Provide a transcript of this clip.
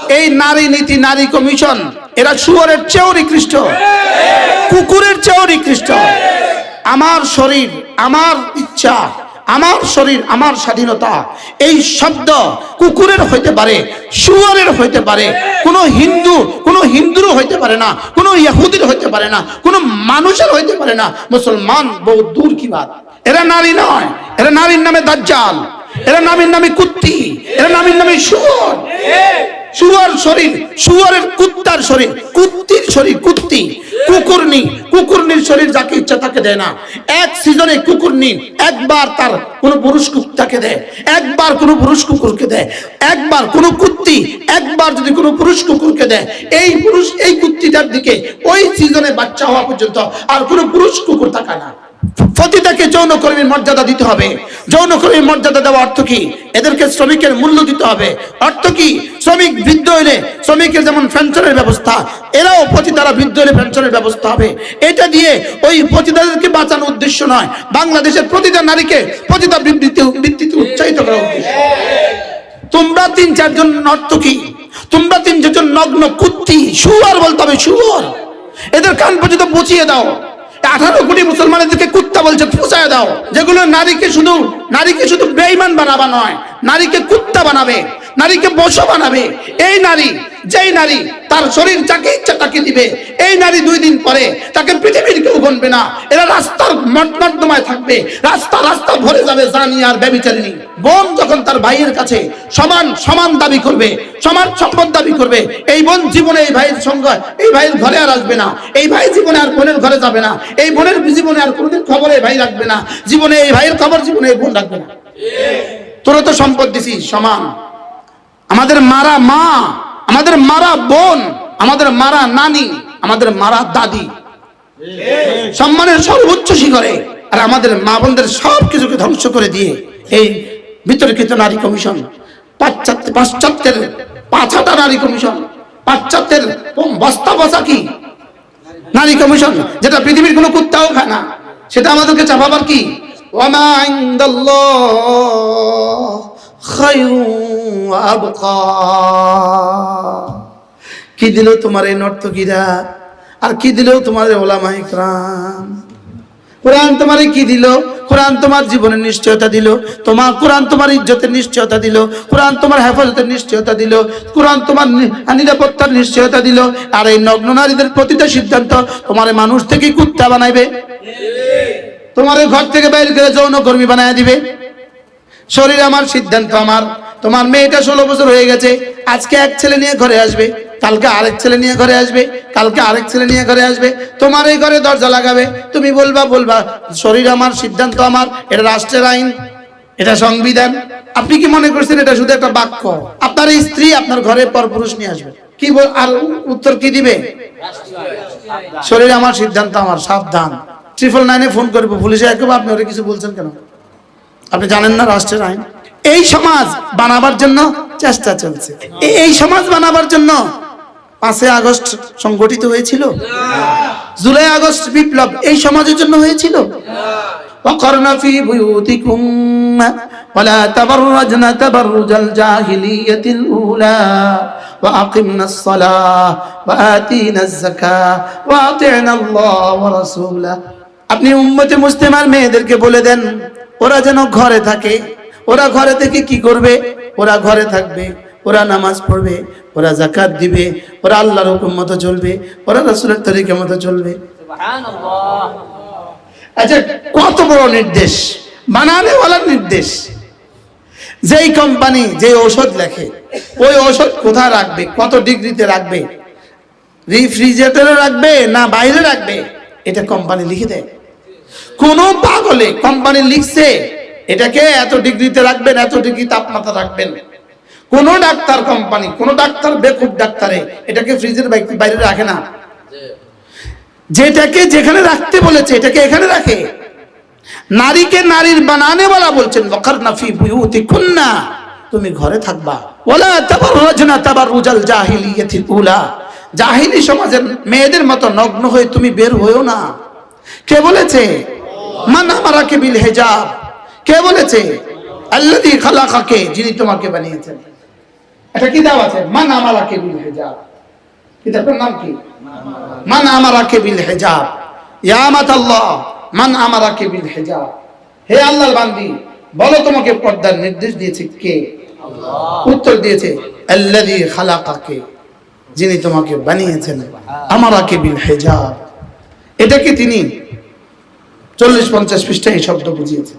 এই নারী নীতি, নারী কমিশন, এরা শুয়ারের চেয়েও নিকৃষ্ট, কুকুরের চেয়েও নিকৃষ্ট। আমার শরীর, আমার ইচ্ছা, আমার শরীর, আমার স্বাধীনতা, এই শব্দ কুকুরের হইতে পারে, শুয়ারের হইতে পারে, কোনো হিন্দু, কোনো হিন্দুরও হইতে পারে না, কোনো ইহুদির হইতে পারে না, কোনো মানুষের হইতে পারে না, মুসলমান বহু দূর কি বাত। এরা নারী নয়, এরা নারীর নামে দাজ্জাল, এরা নামের নামে কুত্তি, এরা নামের নামে শুয়োর। শুয়ার শরীর, শুয়ারের কুত্তার শরীর, কুত্তির শরীর, কুত্তি। কুকুরনি, কুকুরনির শরীর যাকে ইচ্ছা তাকে দেয় না। এক সিজনে কুকুরনি একবার তার কোন পুরুষ কুত্তাকে দেয়, একবার কোন পুরুষ কুকুরকে দেয়, একবার কোন কুত্তি একবার যদি কোনো পুরুষ কুকুরকে দেয়, এই পুরুষ, এই কুত্তিটার দিকে ওই সিজনে বাচ্চা হওয়া পর্যন্ত আর কোনো পুরুষ কুকুর তাকায় না। প্রতিটাকে যৌনকর্মীর মর্যাদা দিতে হবে। যৌনকর্মীর মর্যাদা দেওয়া অর্থ কি? এদেরকে শ্রমিকের মূল্য দিতে হবে। অর্থ কি? শ্রমিক বৃদ্ধ হইলে শ্রমিকের যেমন পেনশনের ব্যবস্থা, এরাও পতিতারা বৃদ্ধ হলে পেনশনের ব্যবস্থা হবে। এটা দিয়ে ওই পতিতাদেরকে বাঁচানোর উদ্দেশ্য নয়। বাংলাদেশের প্রতিটা নারীকে প্রতিটা বৃত্তিতে বৃত্তিতে উৎসাহিত করা উদ্দেশ্য। তোমরা তিন, চারজন নর্তকী তোমরা তিন, চারজন নগ্ন কুত্তি, শুয়ার বলতে হবে, শুয়ার। এদের কান পর্যন্ত বুঝিয়ে দাও। আঠারো কোটি মুসলমানদেরকে কুত্তা বলছে ফুসায় দাও। যেগুলো নারীকে শুধু নারীকে শুধু বেইমান বানাবা নয়, নারীকে কুত্তা বানাবে, নারীকে বস বানাবে। এই নারী, যেই নারী, তার শরীর যাকে ইচ্ছা তাকে দিবে। এই নারী দুই দিন পরে তাকে পৃথিবীর কেউ গণবে না। এরা রাস্তার মর্দমায় থাকবে। রাস্তা রাস্তা ভরে যাবে জানি আর ব্যবিচারিণী। বোন যখন তার ভাইয়ের কাছে সমান সমান দাবি করবে, সমান সম্পদ দাবি করবে, এই বোন জীবনে এই ভাইয়ের সঙ্গে, এই ভাইয়ের ঘরে আর আসবে না। এই ভাই জীবনে আর বোনের ঘরে যাবে না। এই বোনের জীবনে আর কোনোদিন খবরে ভাই রাখবে না। জীবনে এই ভাইয়ের খবর, জীবনে এই বোন রাখবে না। তোরা তো সম্পদ দিছিস, সমান। আমাদের মারা মা, আমাদের মারা বোন, আমাদের মারা নানি। আমাদের মারা দাদি। সম্মানের সর্বোচ্চ শিখরে আর আমাদের মা বোনদের সব কিছুকে ধ্বংস করে দিয়ে এই বিতর্কিত নারী কমিশন, পাশ্চাত্য পাশ্চাত্যের পাঁচাটা নারী কমিশন, পাশ্চাত্যের বস্তা বসা কি নারী কমিশন, যেটা পৃথিবীর কোনো কুত্তাও খায় না, সেটা আমাদেরকে চাপাবার কি? ওয়ামা কি দিল তোমার এই নর্তকীরা? আর কি দিল তোমার এই ওলামা ইকরাম? কোরআন তোমারে কি দিল? কোরআন তোমার জীবনের নিশ্চয়তা দিল। তোমার, কোরআন তোমার ইজ্জতের নিশ্চয়তা দিল। কোরআন তোমার হেফাজতের নিশ্চয়তা দিল। কোরআন তোমার নিরাপত্তার নিশ্চয়তা দিল। আর এই নগ্ন নারীদের প্রতিটা সিদ্ধান্ত তোমার মানুষ থেকে কুত্তা বানাইবে। তোমার ঘর থেকে বাইরে করে যৌনকর্মী বানায় দিবে। শরীর আমার সিদ্ধান্ত আমার। তোমার মেয়েটা ষোলো বছর হয়ে গেছে। আজকে এক ছেলে নিয়ে ঘরে আসবে। কালকে আরেক ছেলে নিয়ে ঘরে আসবে, কালকে আরেক ছেলে নিয়ে ঘরে আসবে, তোমার এই ঘরে দরজা লাগাবে, তুমি বলবা বলবা, শরীর আমার, সিদ্ধান্ত আমার, এটা রাষ্ট্রের আইন, এটা সংবিধান। আপনি কি মনে করছেন এটা শুধু একটা বাক্য? আপনার স্ত্রী আপনার ঘরে পরপুরুষ নিয়ে আসবে। কি বল, আর উত্তর কি দিবে? শরীর আমার, সিদ্ধান্ত আমার, সাবধান। ট্রিপল নাইনে ফোন করব, পুলিশে একেবারে আপনি ওরা কিছু বলছেন কেন? আপনি জানেন না রাষ্ট্রের আইন? এই সমাজ বানাবার জন্য চেষ্টা চলছে। এই সমাজ বানাবার জন্য পাঁচই আগস্ট সংগঠিত হয়েছিল জুলাই আগস্ট বিপ্লব এই সমাজের জন্য হয়েছিল وقرن في بيوتكم ولا تبرجن تبرج الجاهلية الأولى وأقمنا الصلاة وآتينا الزكاة وأطعنا الله ورسوله আপনি উম্মতে মুসলিমার মেয়েদেরকে বলে দেন ওরা যেন ঘরে থাকে ওরা ঘরে থেকে কি করবে ওরা ঘরে থাকবে ওরা নামাজ পড়বে ওরা জাকাত দিবে ওরা আল্লাহর হুকুম মতো চলবে ওরা রাসূলের তরিকা মতো চলবে। আচ্ছা কত বড় নির্দেশ? বানানেওয়ালার নির্দেশ। যেই কোম্পানি যে ঔষধ লেখে ওই ঔষধ কোথায় রাখবে? কত ডিগ্রিতে রাখবে? রিফ্রিজারেটরে রাখবে না বাইরে রাখবে? এটা কোম্পানি লিখে দেয়। কোন পাগলে কোম্পানি লিখছে এটাকে এত ডিগ্রিতে রাখবেন এত ডিগ্রি তাপমাত্রা রাখবেন। কোন ডাক্তার কোম্পানি, কোন ডাক্তার বেকুব ডাক্তারে, এটাকে ফ্রিজের বাইরে রাখে না। যেটাকে যেখানে রাখতে বলেছে, এটাকে এখানে রাখে। নারীকে নারীর বানানে বলা বলছেন বকর নাফি বুয়ুতি কুন্না তুমি ঘরে থাকবা। ওলা তাবাররাজনা তাবাররুজাল জাহিলিয়াতিল উলা জাহিলি সমাজের মেয়েদের মতো নগ্ন হয়ে তুমি বের হয়েও না। কে বলেছে? মান আমারাকে বিল হিজাব কে বলেছে? আল্লাযী খালাকাকে যিনি তোমাকে বানিয়েছেন। একটা কিতাব আছে? মান আমারাকে বিল হেজাব। কিতাবটার নাম কি? মান আমারাকে বিল হিজাব। ইয়ামাত আল্লাহ মান আমারাকে বিল হেজাব। হে আল্লাহর বান্দি বলো তোমাকে পর্দার নির্দেশ দিয়েছে কে? উত্তর দিয়েছে আল্লাযী খালাকাকে যিনি তোমাকে বানিয়েছেন আমারাকে বিল হিজাব। এটাকে তিনি? চল্লিশ পঞ্চাশ পৃষ্ঠায় এই শব্দ বুঝিয়েছেন